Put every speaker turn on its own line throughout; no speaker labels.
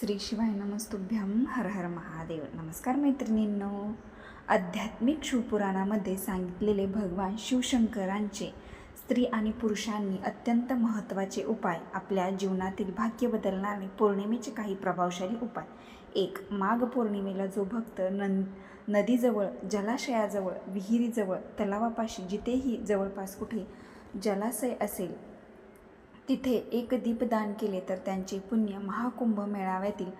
श्री शिवाय नमस्तुभ्यम हर हर महादेव. नमस्कार मैत्रिणींनो. आध्यात्मिक शिवपुराणामध्ये सांगितलेले भगवान शिवशंकरांचे स्त्री आणि पुरुषांनी अत्यंत महत्त्वाचे उपाय आपल्या जीवनातील भाग्य बदलणारे पौर्णिमेचे काही प्रभावशाली उपाय. एक माघ पौर्णिमेला जो भक्त नं नदीजवळ जलाशयाजवळ विहिरीजवळ तलावापाशी जिथेही जवळपास कुठे जलाशय असेल तिथे एक दीपदान केले तर त्यांचे पुण्य महाकुंभ मेळाव्यातील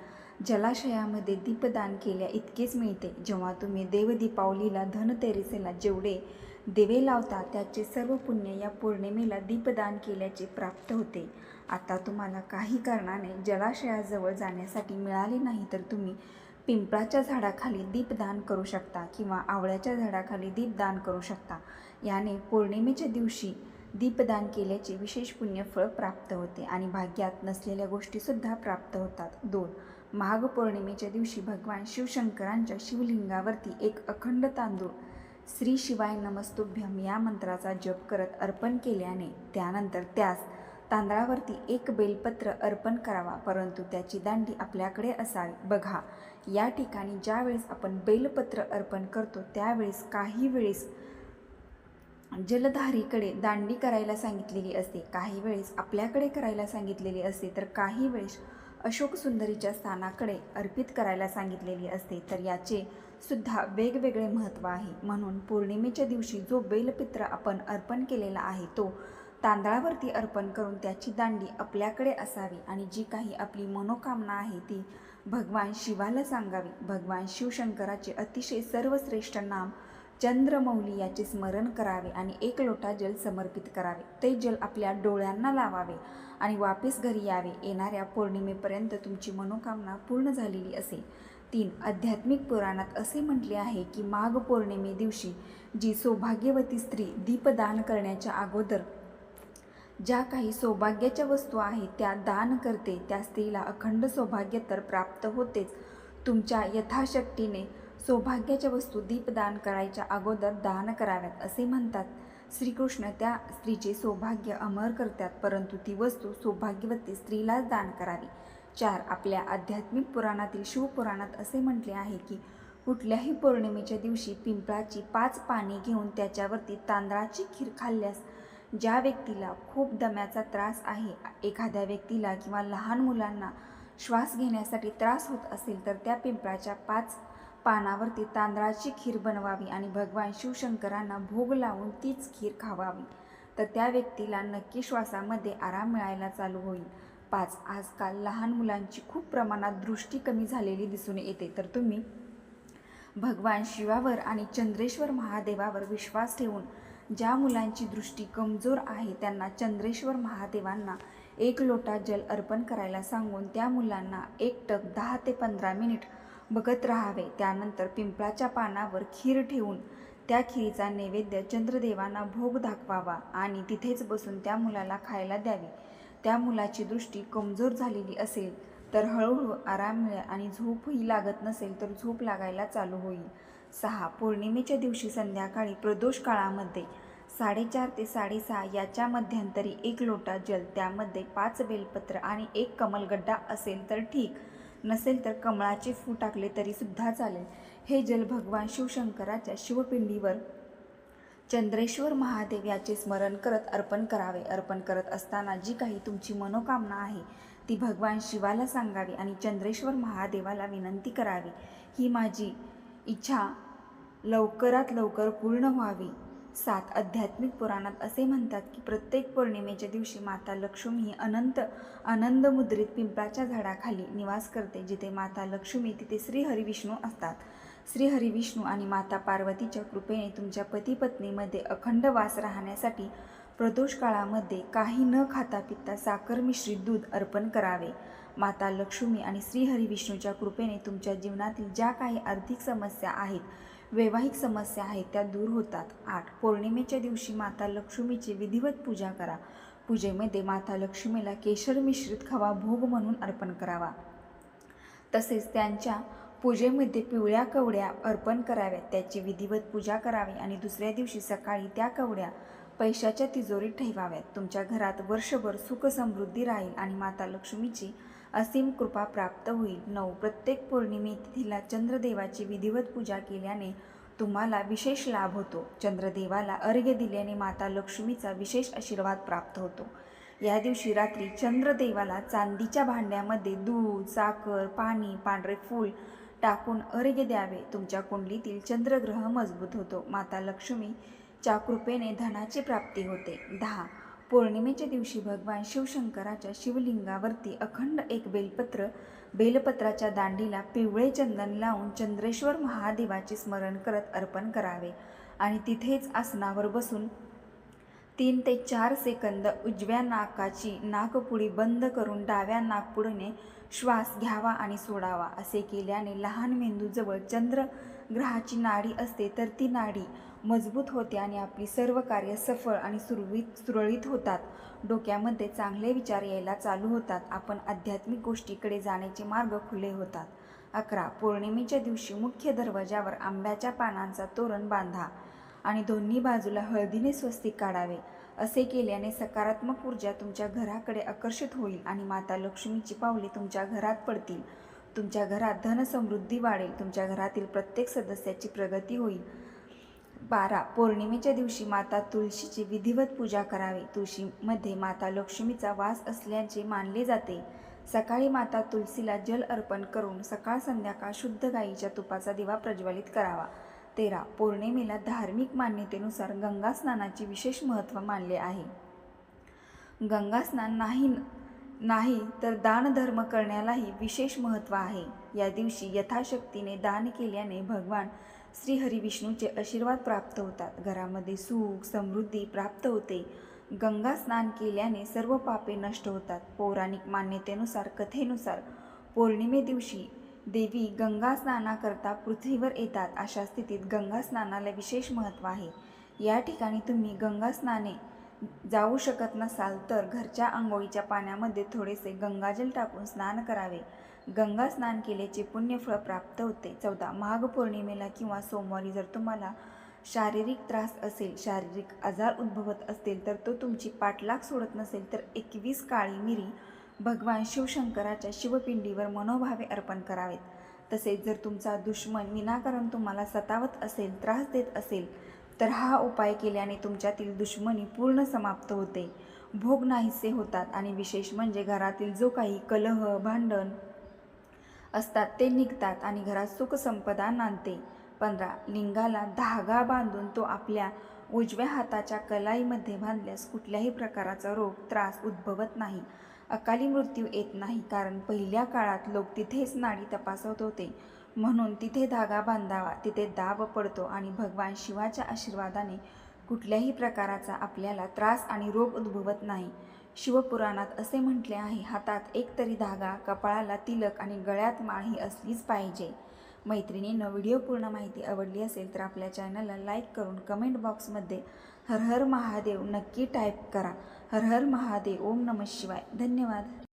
जलाशयामध्ये दीपदान केल्या इतकेच मिळते. जेव्हा तुम्ही देवदीपावलीला धनतेरसेला जेवढे दिवे लावता त्याचे सर्व पुण्य या पौर्णिमेला दीपदान केल्याचे प्राप्त होते. आता तुम्हाला काही कारणाने जलाशयाजवळ जाण्यासाठी मिळाले नाही तर तुम्ही पिंपळाच्या झाडाखाली दीपदान करू शकता किंवा आवळ्याच्या झाडाखाली दीपदान करू शकता. याने पौर्णिमेच्या दिवशी दीपदान केल्याचे विशेष पुण्यफळ प्राप्त होते आणि भाग्यात नसलेल्या गोष्टीसुद्धा प्राप्त होतात. दोन माघ पौर्णिमेच्या दिवशी भगवान शिवशंकरांच्या शिवलिंगावरती एक अखंड तांदूळ श्री शिवाय नमस्तुभ्यम या मंत्राचा जप करत अर्पण केल्याने त्यानंतर त्यास तांदळावरती एक बेलपत्र अर्पण करावा परंतु त्याची दांडी आपल्याकडे असावी. बघा या ठिकाणी ज्यावेळेस आपण बेलपत्र अर्पण करतो त्यावेळेस काही वेळेस जलधारीकडे दांडी करायला सांगितलेली असते. काही वेळेस आपल्याकडे करायला सांगितलेली असते तर काही वेळेस अशोक सुंदरीच्या स्थानाकडे अर्पित करायला सांगितलेली असते तर याचे सुद्धा वेगवेगळे महत्त्व आहे. म्हणून पौर्णिमेच्या दिवशी जो बेलपित्र आपण अर्पण केलेला आहे तो तांदळावरती अर्पण करून त्याची दांडी आपल्याकडे असावी आणि जी काही आपली मनोकामना आहे ती भगवान शिवाला सांगावी. भगवान शिवशंकराचे अतिशय सर्वश्रेष्ठ नाम चंद्रमौली याचे स्मरण करावे आणि एक लोटा जल समर्पित करावे. ते जल आपल्या डोळ्यांना लावावे आणि वापस घरी यावे. येणाऱ्या पौर्णिमेपर्यंत तुमची मनोकामना पूर्ण झालेली असेल. तीन आध्यात्मिक पुराणात असे म्हटले आहे की माघ पौर्णिमे दिवशी जी सौभाग्यवती स्त्री दीपदान करण्याच्या अगोदर ज्या काही सौभाग्याच्या वस्तू आहेत त्या दान करते त्या स्त्रीला अखंड सौभाग्य तर प्राप्त होतेच. तुमच्या यथाशक्तीने सौभाग्याच्या वस्तू दीपदान करायच्या अगोदर दान कराव्यात असे म्हणतात. श्रीकृष्ण त्या स्त्रीचे सौभाग्य अमर करतात परंतु ती वस्तू सौभाग्यवती स्त्रीलाच दान करावी. चार आपल्या आध्यात्मिक पुराणातील शिवपुराणात असे म्हटले आहे की कुठल्याही पौर्णिमेच्या दिवशी पिंपळाची पाच पाने घेऊन त्याच्यावरती तांदळाची खीर खाल्ल्यास ज्या व्यक्तीला खूप दम्याचा त्रास आहे एखाद्या व्यक्तीला किंवा लहान मुलांना श्वास घेण्यासाठी त्रास होत असेल तर त्या पिंपळाच्या पाच पानावरती तांदळाची खीर बनवावी आणि भगवान शिवशंकरांना भोग लावून तीच खीर खावावी. तर त्या व्यक्तीला नक्की श्वासामध्ये आराम मिळायला चालू होईल. पाच आजकाल लहान मुलांची खूप प्रमाणात दृष्टी कमी झालेली दिसून येते. तर तुम्ही भगवान शिवावर आणि चंद्रेश्वर महादेवावर विश्वास ठेवून ज्या मुलांची दृष्टी कमजोर आहे त्यांना चंद्रेश्वर महादेवांना एक लोटा जल अर्पण करायला सांगून त्या मुलांना एक टक दहा ते पंधरा मिनिट बघत राहावे. त्यानंतर पिंपळाच्या पानावर खीर ठेवून त्या खिरीचा नैवेद्य चंद्रदेवांना भोग दाखवावा आणि तिथेच बसून त्या मुलाला खायला द्यावी. त्या मुलाची दृष्टी कमजोर झालेली असेल तर हळूहळू आराम मिळेल आणि झोपही लागत नसेल तर झोप लागायला चालू होईल. सहा. पौर्णिमेच्या दिवशी संध्याकाळी प्रदोष काळामध्ये साडेचार ते साडेसहा याच्या मध्यंतरी एक लोटा जल त्यामध्ये पाच बेलपत्र आणि एक कमलगड्डा असेल तर ठीक. नसेल तर कमळाचे फू टाकले तरीसुद्धा चालेल. हे जल भगवान शिवशंकराच्या शिवपिंडीवर चंद्रेश्वर महादेव याचे स्मरण करत अर्पण करावे. अर्पण करत असताना जी काही तुमची मनोकामना आहे ती भगवान शिवाला सांगावी आणि चंद्रेश्वर महादेवाला विनंती करावी. ही माझी इच्छा लवकरात लवकर पूर्ण व्हावी. सात आध्यात्मिक पुराणात असे म्हणतात की प्रत्येक पौर्णिमेच्या दिवशी माता लक्ष्मी ही अनंत आनंद मुद्रित पिंपळाच्या झाडाखाली निवास करते जिथे माता लक्ष्मी तिथे श्री हरिविष्णू असतात. श्री हरिविष्णू आणि माता पार्वतीच्या कृपेने तुमच्या पती पत्नीमध्ये अखंड वास राहण्यासाठी प्रदोष काळामध्ये काही न खाता पिता साखर मिश्रित दूध अर्पण करावे. माता लक्ष्मी आणि श्री हरिविष्णूच्या कृपेने तुमच्या जीवनातील ज्या काही आर्थिक समस्या आहेत वैवाहिक समस्या आहेत त्या दूर होतात. आठ पौर्णिमेच्या दिवशी माता लक्ष्मीची विधिवत पूजा करा. पूजेमध्ये माता लक्ष्मीला केशर मिश्रित खवा भोग म्हणून अर्पण करावा. तसेच त्यांच्या पूजेमध्ये पिवळ्या कवड्या अर्पण कराव्यात. त्याची विधिवत पूजा करावी आणि दुसऱ्या दिवशी सकाळी त्या कवड्या पैशाच्या तिजोरीत ठेवाव्यात. तुमच्या घरात वर्षभर सुख समृद्धी राहील आणि माता लक्ष्मीची असीम कृपा प्राप्त होईल. नऊ. प्रत्येक पौर्णिमे तिथीला चंद्रदेवाची विधिवत पूजा केल्याने तुम्हाला विशेष लाभ होतो. चंद्रदेवाला अर्घ्य दिल्याने माता लक्ष्मीचा विशेष आशीर्वाद प्राप्त होतो. या दिवशी रात्री चंद्रदेवाला चांदीच्या भांड्यामध्ये दूध साखर पाणी पांढरे फूल टाकून अर्घ्य द्यावे. तुमच्या कुंडलीतील चंद्रग्रह मजबूत होतो. माता लक्ष्मीच्या कृपेने धनाची प्राप्ती होते. दहा. पौर्णिमेच्या दिवशी भगवान शिवशंकराच्या शिवलिंगावरती अखंड एक बेलपत्र बेलपत्राच्या दांडीला पिवळे चंदन लावून चंद्रेश्वर महादेवाचे स्मरण करत अर्पण करावे. आणि तिथेच आसनावर बसून तीन ते चार सेकंद उजव्या नाकाची नाकपुडी बंद करून डाव्या नाकपुडीने श्वास घ्यावा आणि सोडावा असे केल्याने लहान मेंदूजवळ चंद्र ग्रहाची नाडी असते तर ती नाडी मजबूत होते आणि आपली सर्व कार्य सफळ आणि सुरळीत सुरळीत होतात. डोक्यामध्ये चांगले विचार यायला चालू होतात. आपण आध्यात्मिक गोष्टीकडे जाण्याचे मार्ग खुले होतात. अकरा. पौर्णिमेच्या दिवशी मुख्य दरवाजावर आंब्याच्या पानांचा तोरण बांधा आणि दोन्ही बाजूला हळदीने स्वस्तिक काढावे. असे केल्याने सकारात्मक ऊर्जा तुमच्या घराकडे आकर्षित होईल आणि माता लक्ष्मीची पावले तुमच्या घरात पडतील. तुमच्या घरात धनसमृद्धी वाढेल तुमच्या घरातील प्रत्येक सदस्याची प्रगती होईल. बारा पौर्णिमेच्या दिवशी माता तुळशीची विधिवत पूजा करावी. तुळशीमध्ये माता लक्ष्मीचा वास असल्याचे मानले जाते. सकाळी माता तुलसीला जल अर्पण करून सकाळ संध्याकाळ शुद्ध गाईच्या तुपाचा दिवा प्रज्वलित करावा. तेरा पौर्णिमेला धार्मिक मान्यतेनुसार गंगा स्नानाचे विशेष महत्त्व मानले आहे. गंगा स्नान नाही नाही तर दानधर्म करण्यालाही विशेष महत्त्व आहे. या दिवशी यथाशक्तीने दान केल्याने भगवान श्री हरिविष्णूचे आशीर्वाद प्राप्त होतात. घरामध्ये सुख समृद्धी प्राप्त होते. गंगा स्नान केल्याने सर्व पापे नष्ट होतात. पौराणिक मान्यतेनुसार कथेनुसार पौर्णिमे दिवशी देवी गंगा स्नानाकरता पृथ्वीवर येतात. अशा स्थितीत गंगा स्नानाला विशेष महत्त्व आहे. या ठिकाणी तुम्ही गंगा स्नाने जाऊ शकत नसाल तर घरच्या आंघोळीच्या पाण्यामध्ये थोडेसे गंगाजल टाकून स्नान करावे. गंगा स्नान केल्याचे पुण्यफळ प्राप्त होते. चौदा माघ पौर्णिमेला किंवा सोमवारी जर तुम्हाला शारीरिक त्रास असेल शारीरिक आजार उद्भवत असतील तर तो तुमची पाठलाग सोडत नसेल तर एकवीस काळी मिरी भगवान शिवशंकराच्या शिवपिंडीवर मनोभावे अर्पण करावेत. तसेच जर तुमचा दुश्मन विनाकारण तुम्हाला सतावत असेल त्रास देत असेल तर हा उपाय केल्याने तुमच्यातील दुश्मनी पूर्ण समाप्त होते. भोग नाहीसे होतात आणि विशेष म्हणजे घरातील जो काही कलह भांडण असतात ते निघतात आणि घरात सुखसंपदा नांदते. पंधरा लिंगाला धागा बांधून तो आपल्या उजव्या हाताच्या कलाईमध्ये बांधल्यास कुठल्याही प्रकाराचा रोग त्रास उद्भवत नाही. अकाली मृत्यू येत नाही कारण पहिल्या काळात लोक तिथेच नाडी तपासत होते. म्हणून तिथे धागा बांधावा तिथे दाब पडतो आणि भगवान शिवाच्या आशीर्वादाने कुठल्याही प्रकाराचा आपल्याला त्रास आणि रोग उद्भवत नाही. शिवपुराणात असे म्हटले आहे हातात एक तरी धागा कपाळाला तिलक आणि गळ्यात माळ ही असलीच पाहिजे. मैत्रिणीनं व्हिडिओ पूर्ण माहिती आवडली असेल तर आपल्या चॅनलला लाईक करून कमेंट बॉक्समध्ये हर हर महादेव नक्की टाईप करा. हर हर महादेव ओम नमः शिवाय. धन्यवाद.